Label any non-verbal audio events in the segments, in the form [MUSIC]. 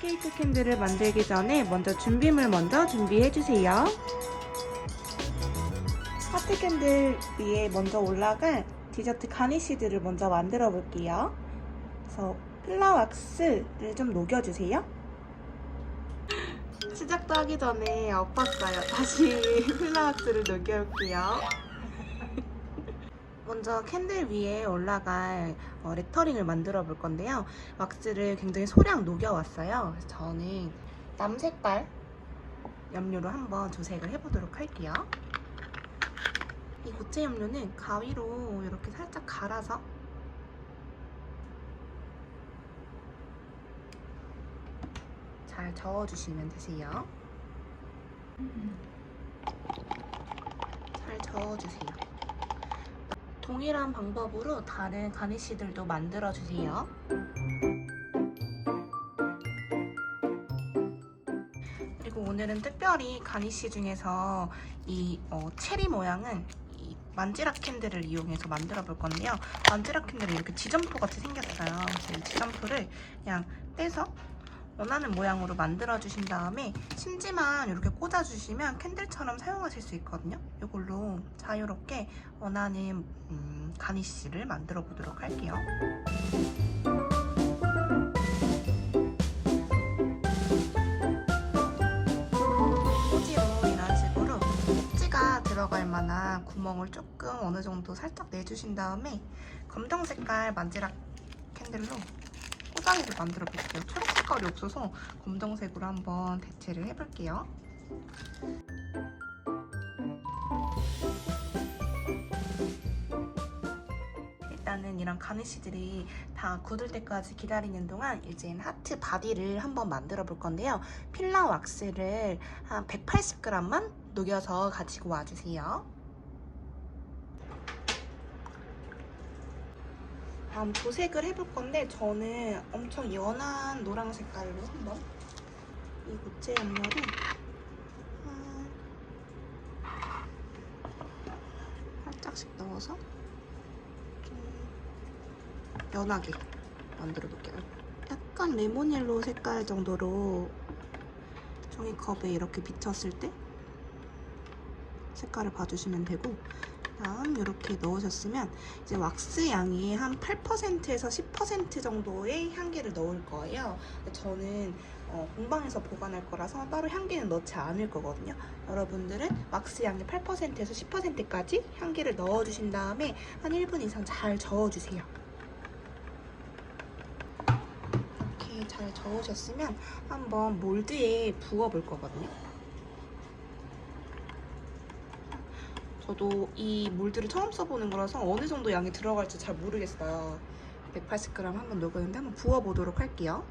케이크 캔들을 만들기 전에 먼저 준비물 먼저 준비해 주세요. 하트 캔들 위에 먼저 올라갈 디저트 가니쉬들을 먼저 만들어 볼게요. 그래서 플라왁스를 좀 녹여주세요. [GASPS] 시작도 하기 전에 엎었어요. 다시 [LAUGHS] 플라왁스를 녹여올게요. 먼저 캔들 위에 올라갈 어, 레터링을 만들어 볼 건데요. 왁스를 굉장히 소량 녹여왔어요. 그래서 저는 남색깔 염료로 한번 조색을 해보도록 할게요. 이 고체 염료는 가위로 이렇게 살짝 갈아서 잘 저어주시면 되세요. 잘 저어주세요. 동일한 방법으로 다른 가니쉬들도 만들어주세요. 그리고 오늘은 특별히 가니쉬 중에서 이 어, 체리 모양은 이 만지락 캔들을 이용해서 만들어 볼 건데요. 만지락 캔들은 이렇게 지점토 같이 생겼어요. 그래서 이 지점토를 그냥 떼서 원하는 모양으로 만들어 주신 다음에 심지만 이렇게 꽂아 주시면 캔들처럼 사용하실 수 있거든요. 이걸로 자유롭게 원하는 음, 가니쉬를 만들어 보도록 할게요. 들어갈 만한 구멍을 조금 어느 정도 살짝 내주신 다음에 검정 색깔 만지락 캔들로 포장지를 만들어 볼게요. 초록 색깔이 없어서 검정색으로 한번 대체를 해볼게요. 일단은 이런 가니쉬들이 다 굳을 때까지 기다리는 동안 이제 하트 바디를 한번 만들어 볼 건데요. 필라 왁스를 한 180g만 녹여서 가지고 와주세요. 다음 도색을 해볼 건데 저는 엄청 연한 노랑 색깔로 한번 이 고체 염료를 한 살짝씩 넣어서 좀 연하게 만들어 놓을게요. 약간 레몬옐로우 색깔 정도로 종이컵에 이렇게 비쳤을 때 색깔을 봐주시면 되고 다음 이렇게 넣으셨으면 이제 왁스 양이 한 8%에서 10% 정도의 향기를 넣을 거예요. 저는 어, 공방에서 보관할 거라서 따로 향기는 넣지 않을 거거든요. 여러분들은 왁스 양의 8%에서 10%까지 향기를 넣어주신 다음에 한 1분 이상 잘 저어주세요. 이렇게 잘 저으셨으면 한번 몰드에 부어볼 거거든요. 저도 이 몰드를 처음 써보는 거라서 어느 정도 양이 들어갈지 잘 모르겠어요. 180g 한번 녹였는데 한번 부어보도록 할게요.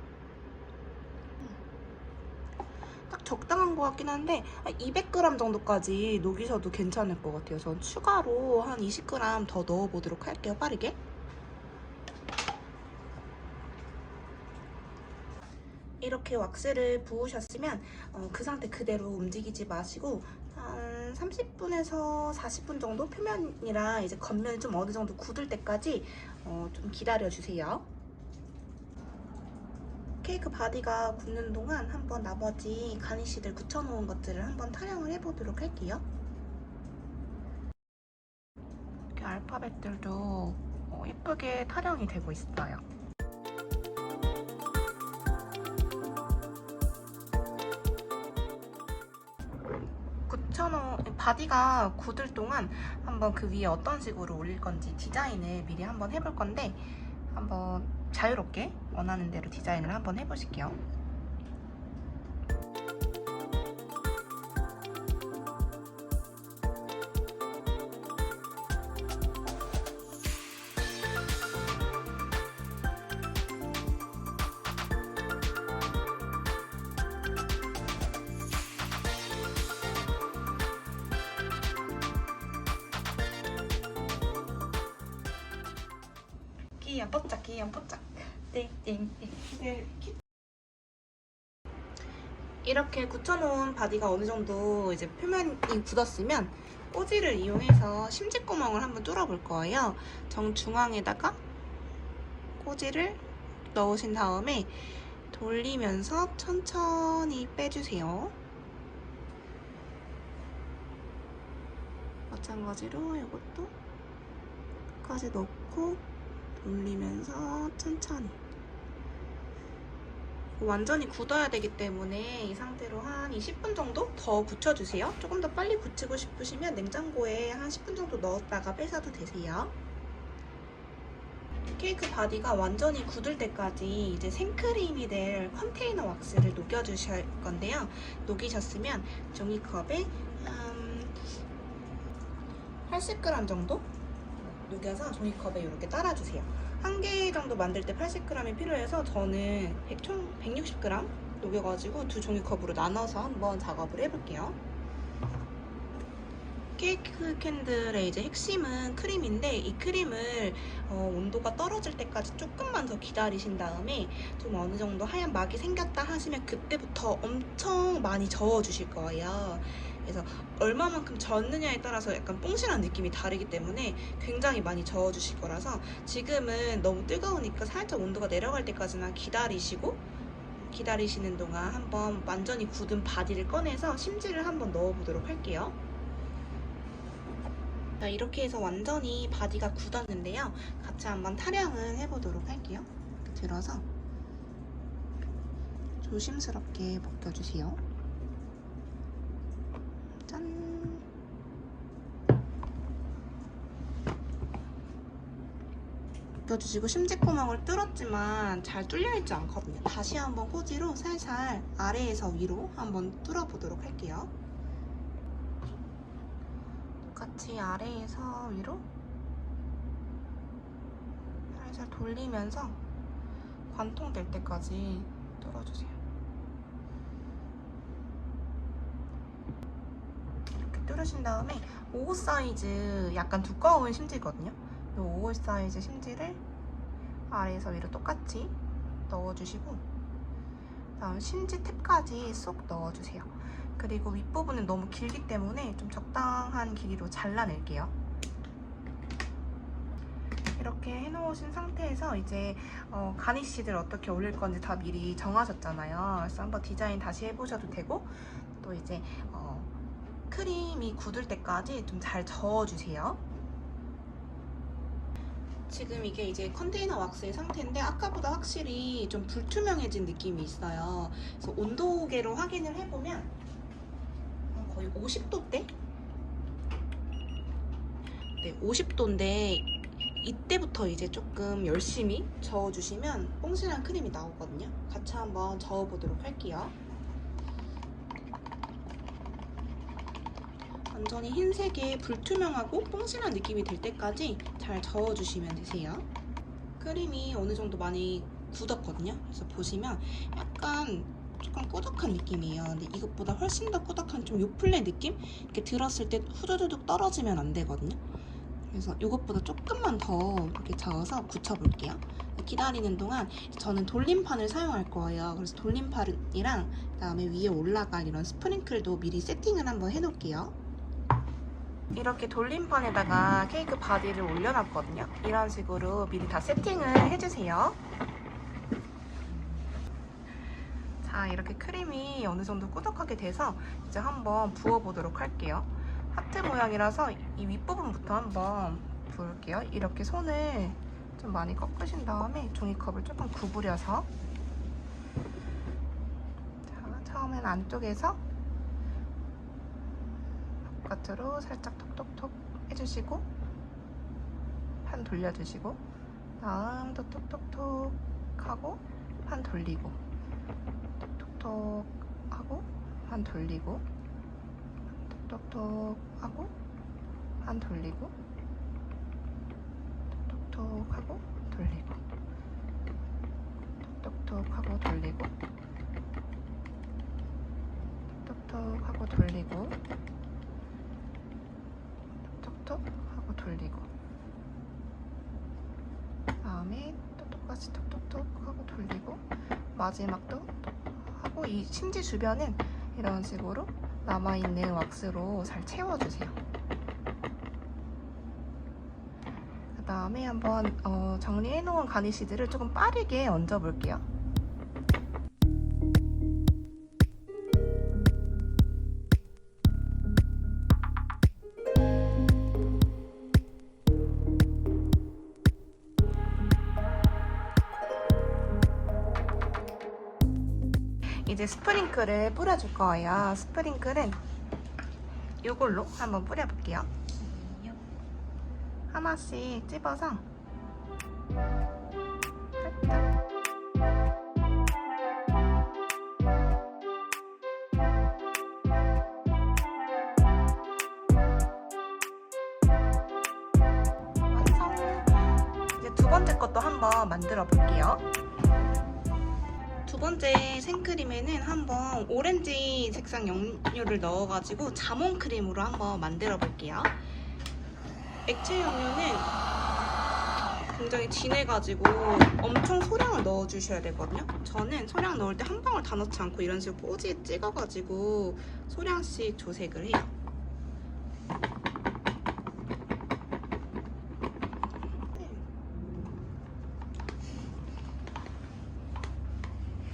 딱 적당한 것 같긴 한데 200g 정도까지 녹이셔도 괜찮을 것 같아요. 전 추가로 한 20g 더 넣어보도록 할게요. 빠르게. 이렇게 왁스를 부으셨으면 어, 그 상태 그대로 움직이지 마시고 한 30분에서 40분 정도 표면이랑 이제 겉면이 좀 어느 정도 굳을 때까지 어, 좀 기다려 주세요. 케이크 바디가 굳는 동안 한번 나머지 가니쉬들 굳혀놓은 것들을 한번 타령을 해보도록 할게요. 이렇게 알파벳들도 어, 예쁘게 타령이 되고 있어요. 바디가 굳을 동안 한번 그 위에 어떤 식으로 올릴 건지 디자인을 미리 한번 해볼 건데 한번 자유롭게 원하는 대로 디자인을 한번 해보실게요. 귀염 뽀짝 귀염 뽀짝 띵띵띵 이렇게 굳혀놓은 바디가 어느 정도 이제 표면이 굳었으면 꼬지를 이용해서 심지구멍을 한번 뚫어볼 거예요. 정중앙에다가 꼬지를 넣으신 다음에 돌리면서 천천히 빼주세요. 마찬가지로 이것도 끝까지 넣고 돌리면서 천천히 완전히 굳어야 되기 때문에 이 상태로 한 20분 정도 더 굳혀주세요. 조금 더 빨리 굳히고 싶으시면 냉장고에 한 10분 정도 넣었다가 빼셔도 되세요. 케이크 바디가 완전히 굳을 때까지 이제 생크림이 될 컨테이너 왁스를 녹여주실 건데요. 녹이셨으면 종이컵에 한 80g 정도 녹여서 종이컵에 이렇게 따라주세요. 한 개 정도 만들 때 80g이 필요해서 저는 100, 총 160g 녹여가지고 두 종이컵으로 나눠서 한번 작업을 해볼게요. 케이크 캔들의 이제 핵심은 크림인데 이 크림을 어, 온도가 떨어질 때까지 조금만 더 기다리신 다음에 좀 어느 정도 하얀 막이 생겼다 하시면 그때부터 엄청 많이 저어주실 거예요. 그래서 얼마만큼 젓느냐에 따라서 약간 뽕실한 느낌이 다르기 때문에 굉장히 많이 저어주실 거라서 지금은 너무 뜨거우니까 살짝 온도가 내려갈 때까지만 기다리시고 기다리시는 동안 한번 완전히 굳은 바디를 꺼내서 심지를 한번 넣어보도록 할게요. 자, 이렇게 해서 완전히 바디가 굳었는데요. 같이 한번 타령을 해보도록 할게요. 들어서 조심스럽게 벗겨주세요. 짠! 벗겨주시고 심지구멍을 뚫었지만 잘 뚫려있지 않거든요. 다시 한번 꼬지로 살살 아래에서 위로 한번 뚫어보도록 할게요. 똑같이 아래에서 위로 살살 돌리면서 관통될 때까지 뚫어주세요. 뚫으신 다음에 5호 사이즈 약간 두꺼운 심지거든요. 이 5호 사이즈 심지를 아래에서 위로 똑같이 넣어주시고 다음 심지 탭까지 쏙 넣어주세요. 그리고 윗부분은 너무 길기 때문에 좀 적당한 길이로 잘라낼게요. 이렇게 해놓으신 상태에서 이제 어, 가니쉬를 어떻게 올릴 건지 다 미리 정하셨잖아요. 그래서 한번 디자인 다시 해보셔도 되고 또 이제 어, 크림이 굳을 때까지 좀 잘 저어주세요. 지금 이게 이제 컨테이너 왁스의 상태인데 아까보다 확실히 좀 불투명해진 느낌이 있어요. 그래서 온도계로 확인을 해보면 거의 50도대? 네, 50도인데 이때부터 이제 조금 열심히 저어주시면 뽕실한 크림이 나오거든요. 같이 한번 저어보도록 할게요. 완전히 흰색에 불투명하고 뽕실한 느낌이 들 때까지 잘 저어주시면 되세요. 크림이 어느 정도 많이 굳었거든요. 그래서 보시면 약간 조금 꾸덕한 느낌이에요. 근데 이것보다 훨씬 더 꾸덕한 좀 요플레 느낌? 이렇게 들었을 때 후두두둑 떨어지면 안 되거든요. 그래서 이것보다 조금만 더 이렇게 저어서 굳혀볼게요. 기다리는 동안 저는 돌림판을 사용할 거예요. 그래서 돌림판이랑 그다음에 위에 올라갈 이런 스프링클도 미리 세팅을 한번 해놓을게요. 이렇게 돌림판에다가 케이크 바디를 올려놨거든요. 이런 식으로 미리 다 세팅을 해주세요. 자, 이렇게 크림이 어느 정도 꾸덕하게 돼서 이제 한번 부어보도록 할게요. 하트 모양이라서 이 윗부분부터 한번 부을게요. 이렇게 손을 좀 많이 꺾으신 다음에 종이컵을 조금 구부려서 자, 처음엔 안쪽에서 바깥으로 살짝 톡톡톡 해주시고 판 돌려주시고 다음 또 톡톡톡 하고 판 돌리고 톡톡톡 하고 판 돌리고 톡톡톡 하고 판 돌리고 톡톡톡 하고 돌리고 톡톡톡 하고 돌리고 톡톡톡 하고 돌리고 톡톡 하고 돌리고 다음에 또 똑같이 톡톡톡 하고 돌리고 마지막도 톡 하고 이 심지 주변은 이런 식으로 남아있는 왁스로 잘 채워주세요. 그 다음에 한번 어, 정리해놓은 가니쉬들을 조금 빠르게 얹어볼게요. 이제 스프링클을 뿌려줄 거예요. 스프링클은 이걸로 한번 뿌려볼게요. 하나씩 찝어서 완성! 이제 두 번째 것도 한번 만들어 볼게요. 두 번째 생크림에는 한번 오렌지 색상 염료를 넣어가지고 자몽 크림으로 한번 만들어 볼게요. 액체 염료는 굉장히 진해가지고 엄청 소량을 넣어주셔야 되거든요. 저는 소량 넣을 때 한 방울 다 넣지 않고 이런 식으로 꼬지에 찍어가지고 소량씩 조색을 해요.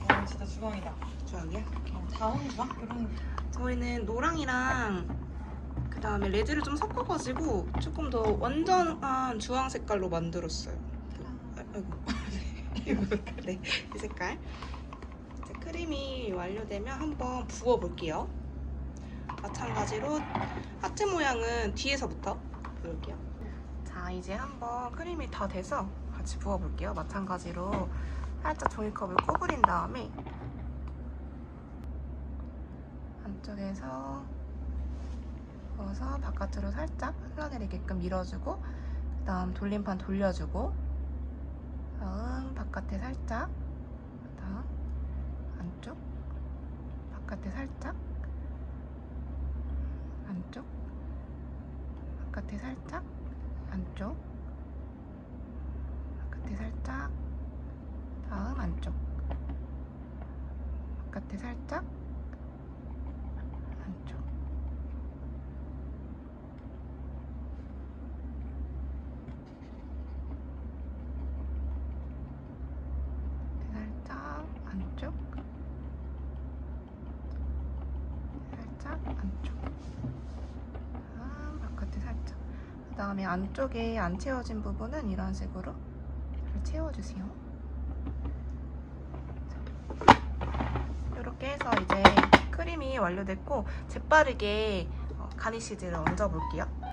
어, 진짜 주광이다. 주황이야? 어, 다운 주광? 이런 저희는 노랑이랑 그 다음에 레드를 좀 섞어가지고 조금 더 완전한 주황 색깔로 만들었어요. 아, 아이고. [LAUGHS] 네, 이 색깔. 이제 크림이 완료되면 한번 부어볼게요. 마찬가지로 하트 모양은 뒤에서부터 부을게요. 자, 이제 한번 크림이 다 돼서 같이 부어볼게요. 마찬가지로 살짝 종이컵을 구부린 다음에 안쪽에서 부어서 바깥으로 살짝 흘러내리게끔 밀어주고 그 다음 돌림판 돌려주고 다음 바깥에 살짝 그 다음 안쪽 바깥에 살짝 안쪽 바깥에 살짝 안쪽 바깥에 살짝 다음 안쪽. 바깥에 살짝? 안쪽. 살짝? 안쪽? 살짝? 안쪽. 아, 바깥에 살짝. 그 다음에 안쪽에 안 채워진 부분은 이런 식으로 잘 채워주세요 이렇게 해서 이제 크림이 완료됐고 재빠르게 어, 가니쉬즈를 얹어볼게요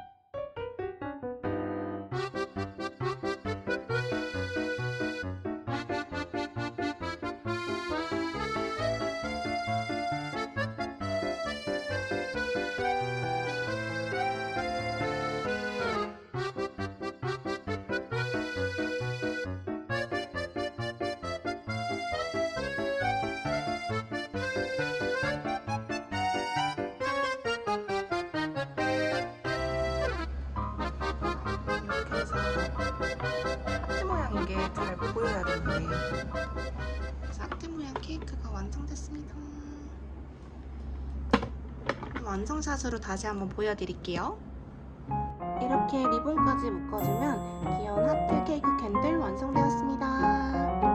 케이크가 완성됐습니다. 완성샷으로 다시 한번 보여드릴게요. 이렇게 리본까지 묶어주면 귀여운 하트 케이크 캔들 완성되었습니다